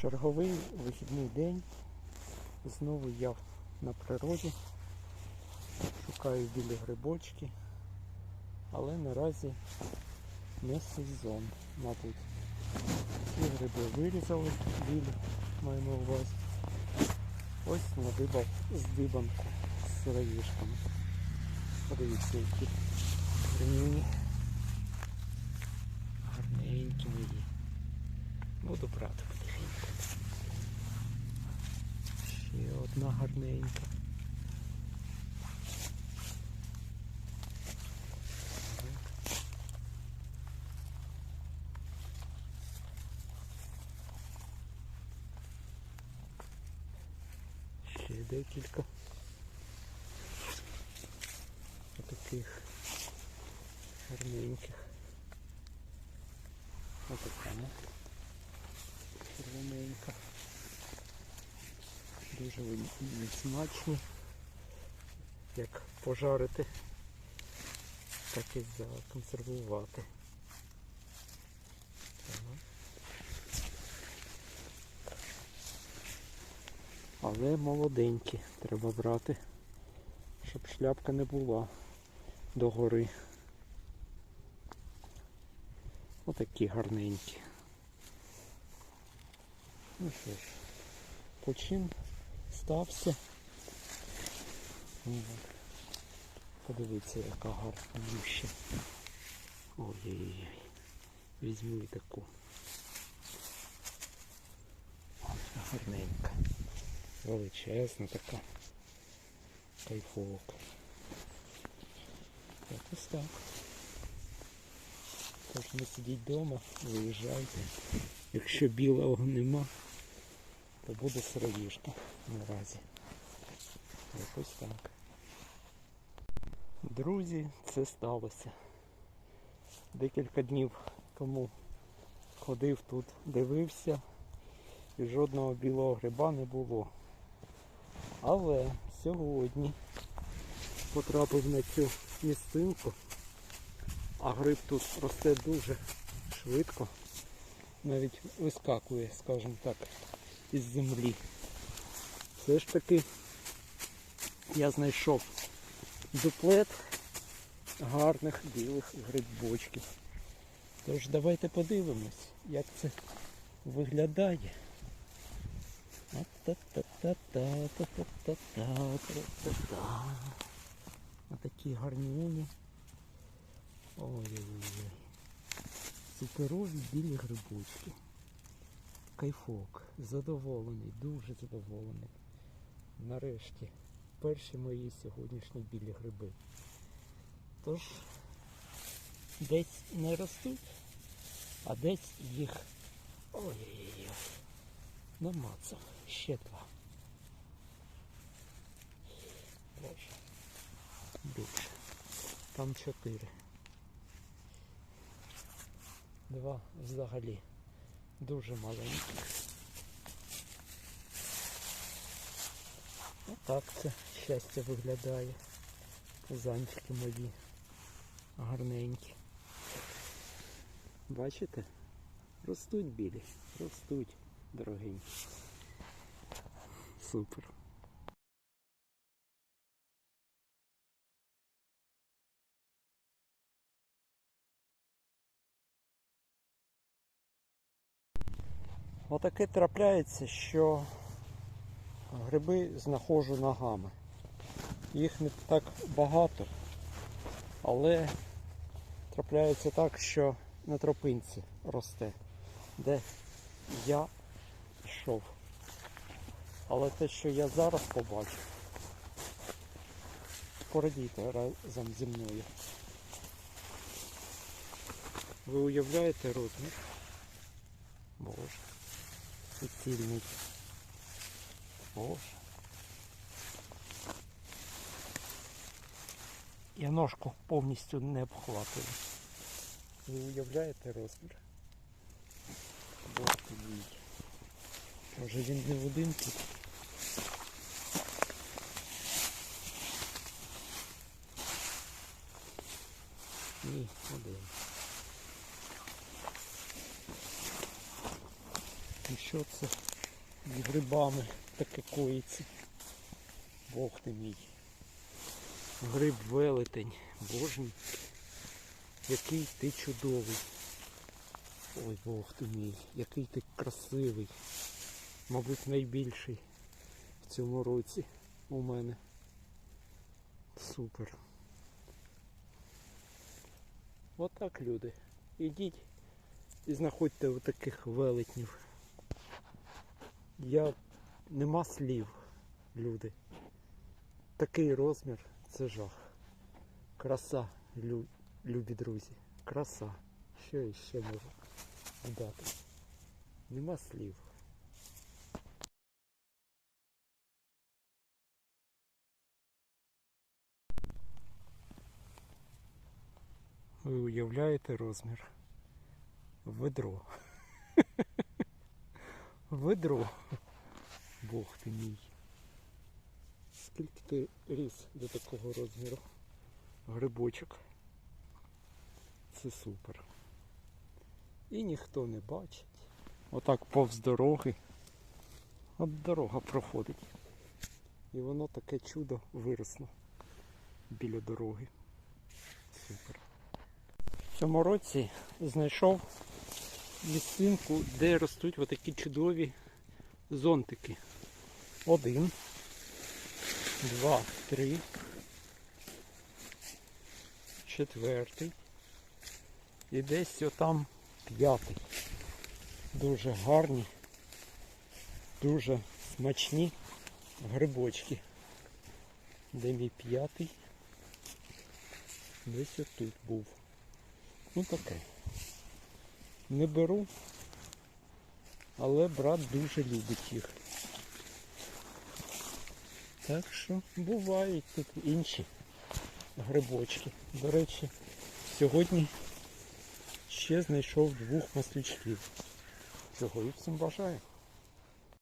Черговий вихідний день. Знову я на природі. Шукаю білі грибочки. Але наразі не сезон, мабуть. Ці гриби вирізали білі, на увазі. Ось надибав здибанку з сироїшками. Подивіться, які гарнюні. Гарненькі мої. Буду брати потихеньку. Ще одна гарненька. Ще декілька. Таких гарненьких. Ось така, ну. червоненька. Дуже вони смачні. Як пожарити, так і законсервувати. Але молоденькі треба брати, щоб шляпка не була догори. Отакі гарненькі. Ну що ж, почин стався. Подивіться, яка гарна гуща. Ой-ой-ой. Візьму і таку. Гарненька. Величезна така. Кайфовка. Якось так. Тож не сидіть вдома, виїжджайте. Якщо білого нема, то буде сироїшка наразі. Якось так. Друзі, це сталося. Декілька днів тому ходив тут, дивився і жодного білого гриба не було. Але сьогодні потрапив на цю місцинку, а гриб тут росте дуже швидко, навіть вискакує, скажімо так, із землі. Все ж таки я знайшов дуплет гарних білих грибочків. Тож давайте подивимось, як це виглядає. Отакі гарнюні. Ой-ой-ой. Суперові білі грибочки. Кайфок. Задоволений, дуже задоволений. Нарешті перші мої сьогоднішні білі гриби. Тож десь не ростуть, а десь їх ой-ой-ой. Намацав. Ще два. Боже. Більше. Там чотири. Два взагалі дуже маленьких. Отак це щастя виглядає. Занчики мої. Гарненькі. Бачите? Ростуть білі, ростуть, дорогенькі. Супер. Отаке трапляється, що гриби знаходжу ногами. Їх не так багато, але трапляється так, що на тропинці росте, де я йшов. Але те, що я зараз побачив, порадійте разом зі мною. Ви уявляєте розмір? Боже. Суцільний. Боже. Я ножку повністю не обхватую. Ви уявляєте розмір? Боже мій. Може він не в один тут? Ні, один. Що це з грибами таке коїться? Бог ти мій. Гриб велетень. Боже мій. Який ти чудовий. Ой, Бог ти мій, який ти красивий. Мабуть, найбільший в цьому році у мене. Супер. Отак, люди. Ідіть і знаходьте отаких велетнів. Я нема слів, люди. Такий розмір це жах. Краса, лю... любі друзі. Краса. Що я ще можу додати? Нема слів. Ви уявляєте розмір? Ведро. Ведро. Бог ти мій. Скільки ти ріс до такого розміру? Грибочок. Це супер. І ніхто не бачить. Отак повз дороги. От дорога проходить. І воно таке чудо виросло біля дороги. Супер. В цьому році знайшов місцинку, де ростуть отакі чудові зонтики. Один, два, три, четвертий. І десь отам п'ятий. Дуже гарні, дуже смачні грибочки. Де мій п'ятий? Десь отут був. Ну таке. Не беру, але брат дуже любить їх. Так що бувають тут інші грибочки. До речі, сьогодні ще знайшов двох маслючків. Цього і всім бажаю.